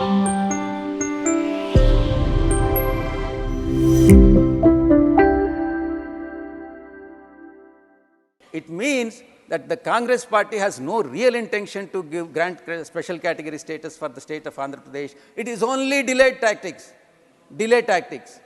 It means that the Congress party has no real intention to give grant special category status for the state of Andhra Pradesh. It is only delayed tactics. Delay tactics.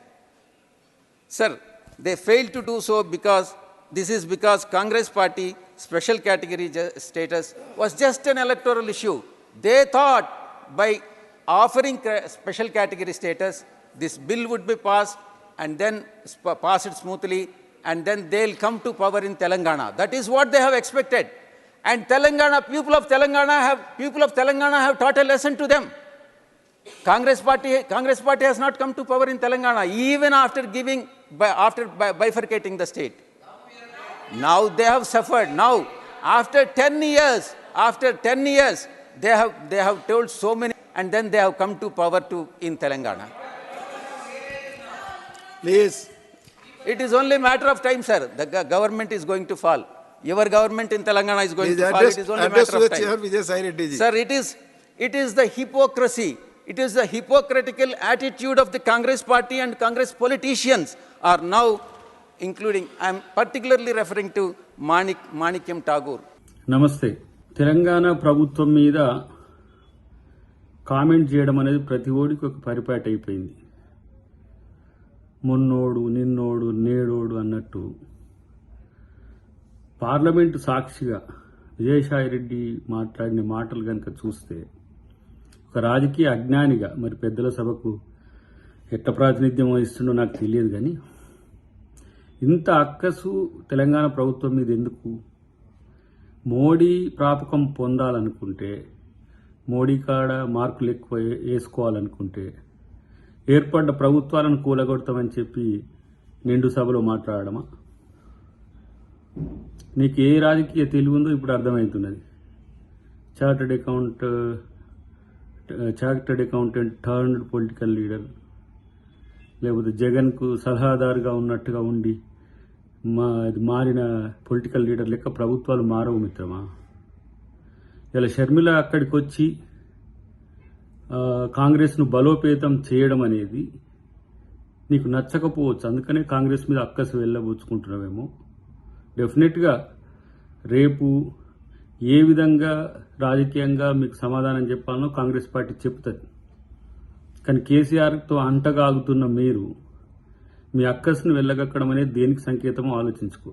Sir, they failed to do so because this is because Congress party special category status was just an electoral issue. They thought by offering special category status, this bill would be passed and then sp- passed smoothly and then they'll come to power in Telangana. That is what they have expected. And Telangana, people of Telangana have, people of Telangana have taught a lesson to them. Congress party, Congress party has not come to power in Telangana, even after giving, after bifurcating the state. Now they have suffered. Now, after 10 years, after 10 years, they have, they have told so many, and then they have come to power to, in Telangana. Please, It is only matter of time, sir. The go- government is going to fall. Your government in Telangana is going please to fall. It is only matter of the time. Sir, it is, it is the hypocrisy, it is the hypocritical attitude of the Congress party and Congress politicians are now including, I am particularly referring to Manik, Manikyam Tagore. నమస్తే తెలంగాణ ప్రభుత్వం మీద comment చేయడం అనేది ప్రతి ఓడికి ఒక పరిపాటి అయిపోయింది. మొన్నోడు నిన్నోడు నేడోడు అన్నట్టు. పార్లమెంటు సాక్షిగా విజయసాయి రెడ్డి మాట్లాడిన మాటలు కనుక చూస్తే ఒక రాజకీయ అజ్ఞానిగా మరి పెద్దల సభకు ఎట్ట ప్రాతినిధ్యం వహిస్తుండో నాకు తెలియదు కానీ ఇంత అక్కసు తెలంగాణ ప్రభుత్వం మీద ఎందుకు మోడీ ప్రాపకం పొందాలనుకుంటే మోడీ కాడ మార్కులు ఎక్కువ వేసుకోవాలనుకుంటే ఏర్పడ్డ ప్రభుత్వాలను కూలగొడతామని చెప్పి నిండు సభలో మాట్లాడమా నీకు ఏ రాజకీయ తెలివి ఉందో ఇప్పుడు అర్థమవుతున్నది chartered account chartered accountant turned political leader లేకపోతే జగన్కు సలహాదారుగా ఉన్నట్టుగా ఉండి మా ఇది మారిన పొలిటికల్ లీడర్ లెక్క ప్రభుత్వాలు మారవు మిత్రమా? ఇలా షర్మిల అక్కడికి వచ్చి కాంగ్రెస్ను బలోపేతం చేయడం అనేది నీకు నచ్చకపోవచ్చు. అందుకనే కాంగ్రెస్ మీద అక్కసి వెళ్ళబోచుకుంటున్నావేమో. డెఫినెట్గా రేపు ఏ విధంగా రాజకీయంగా మీకు సమాధానం చెప్పాలనో కాంగ్రెస్ పార్టీ చెప్తుంది. కానీ కేసీఆర్తో అంటగాగుతున్న మీరు మీ అక్కస్ను వెళ్ళగక్కడం అనేది దేనికి సంకేతమో ఆలోచించుకో.